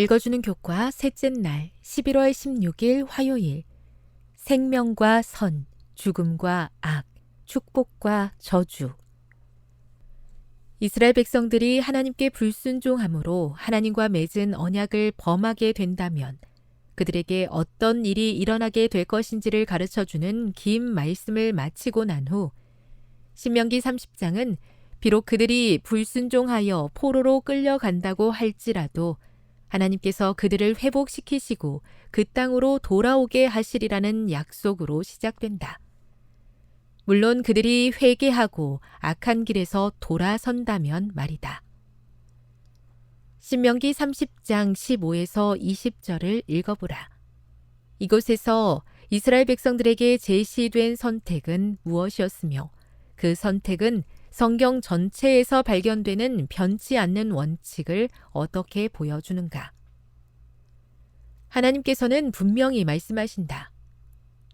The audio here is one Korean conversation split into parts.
읽어주는 교과 셋째 날 11월 16일 화요일. 생명과 선, 죽음과 악, 축복과 저주. 이스라엘 백성들이 하나님께 불순종함으로 하나님과 맺은 언약을 범하게 된다면 그들에게 어떤 일이 일어나게 될 것인지를 가르쳐 주는 긴 말씀을 마치고 난 후 신명기 30장은 비록 그들이 불순종하여 포로로 끌려간다고 할지라도 하나님께서 그들을 회복시키시고 그 땅으로 돌아오게 하시리라는 약속으로 시작된다. 물론 그들이 회개하고 악한 길에서 돌아선다면 말이다. 신명기 30장 15에서 20절을 읽어보라. 이곳에서 이스라엘 백성들에게 제시된 선택은 무엇이었으며 그 선택은 성경 전체에서 발견되는 변치 않는 원칙을 어떻게 보여주는가? 하나님께서는 분명히 말씀하신다.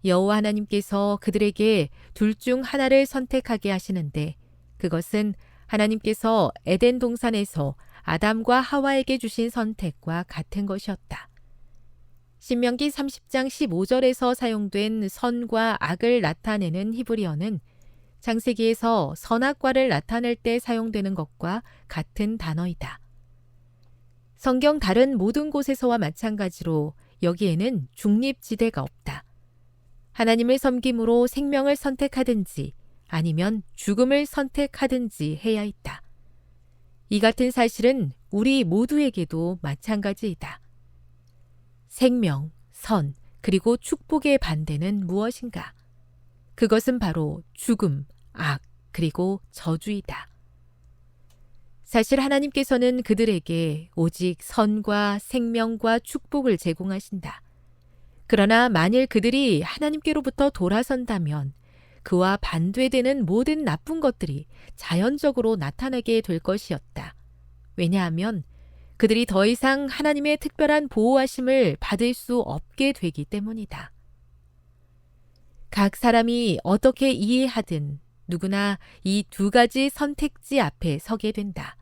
여호와 하나님께서 그들에게 둘 중 하나를 선택하게 하시는데 그것은 하나님께서 에덴 동산에서 아담과 하와에게 주신 선택과 같은 것이었다. 신명기 30장 15절에서 사용된 선과 악을 나타내는 히브리어는 창세기에서 선악과를 나타낼 때 사용되는 것과 같은 단어이다. 성경 다른 모든 곳에서와 마찬가지로 여기에는 중립지대가 없다. 하나님을 섬김으로 생명을 선택하든지 아니면 죽음을 선택하든지 해야 있다. 이 같은 사실은 우리 모두에게도 마찬가지이다. 생명, 선, 그리고 축복의 반대는 무엇인가? 그것은 바로 죽음, 악, 그리고 저주이다. 사실 하나님께서는 그들에게 오직 선과 생명과 축복을 제공하신다. 그러나 만일 그들이 하나님께로부터 돌아선다면 그와 반대되는 모든 나쁜 것들이 자연적으로 나타나게 될 것이었다. 왜냐하면 그들이 더 이상 하나님의 특별한 보호하심을 받을 수 없게 되기 때문이다. 각 사람이 어떻게 이해하든 누구나 이 두 가지 선택지 앞에 서게 된다.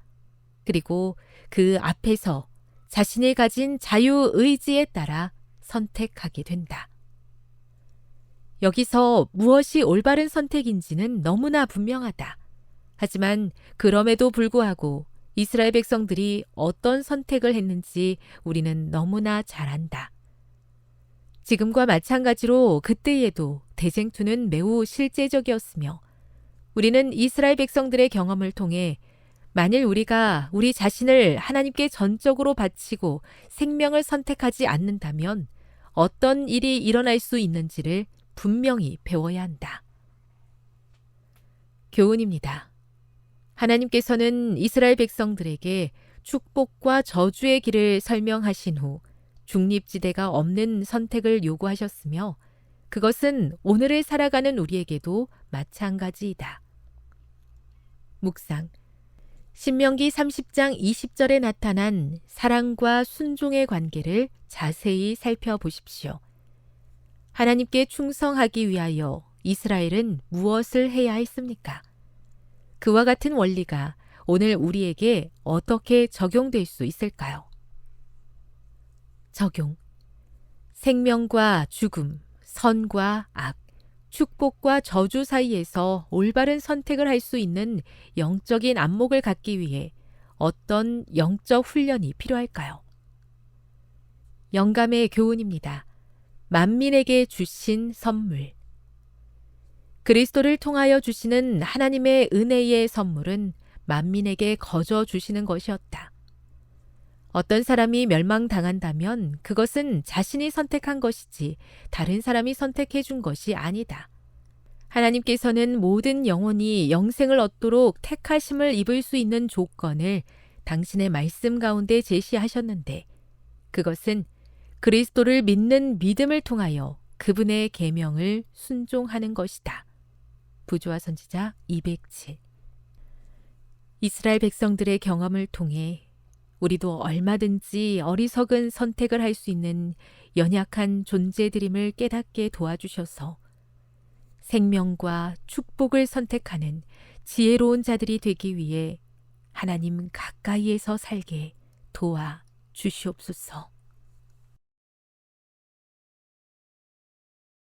그리고 그 앞에서 자신이 가진 자유 의지에 따라 선택하게 된다. 여기서 무엇이 올바른 선택인지는 너무나 분명하다. 하지만 그럼에도 불구하고 이스라엘 백성들이 어떤 선택을 했는지 우리는 너무나 잘 안다. 지금과 마찬가지로 그때에도 대쟁투는 매우 실제적이었으며 우리는 이스라엘 백성들의 경험을 통해 만일 우리가 우리 자신을 하나님께 전적으로 바치고 생명을 선택하지 않는다면 어떤 일이 일어날 수 있는지를 분명히 배워야 한다. 교훈입니다. 하나님께서는 이스라엘 백성들에게 축복과 저주의 길을 설명하신 후 중립지대가 없는 선택을 요구하셨으며 그것은 오늘을 살아가는 우리에게도 마찬가지이다. 묵상. 신명기 30장 20절에 나타난 사랑과 순종의 관계를 자세히 살펴보십시오. 하나님께 충성하기 위하여 이스라엘은 무엇을 해야 했습니까? 그와 같은 원리가 오늘 우리에게 어떻게 적용될 수 있을까요? 적용. 생명과 죽음, 선과 악, 축복과 저주 사이에서 올바른 선택을 할 수 있는 영적인 안목을 갖기 위해 어떤 영적 훈련이 필요할까요? 영감의 교훈입니다. 만민에게 주신 선물. 그리스도를 통하여 주시는 하나님의 은혜의 선물은 만민에게 거저 주시는 것이었다. 어떤 사람이 멸망당한다면 그것은 자신이 선택한 것이지 다른 사람이 선택해 준 것이 아니다. 하나님께서는 모든 영혼이 영생을 얻도록 택하심을 입을 수 있는 조건을 당신의 말씀 가운데 제시하셨는데 그것은 그리스도를 믿는 믿음을 통하여 그분의 계명을 순종하는 것이다. 부조와 선지자 207 이스라엘 백성들의 경험을 통해 우리도 얼마든지 어리석은 선택을 할 수 있는 연약한 존재들임을 깨닫게 도와주셔서 생명과 축복을 선택하는 지혜로운 자들이 되기 위해 하나님 가까이에서 살게 도와 주시옵소서.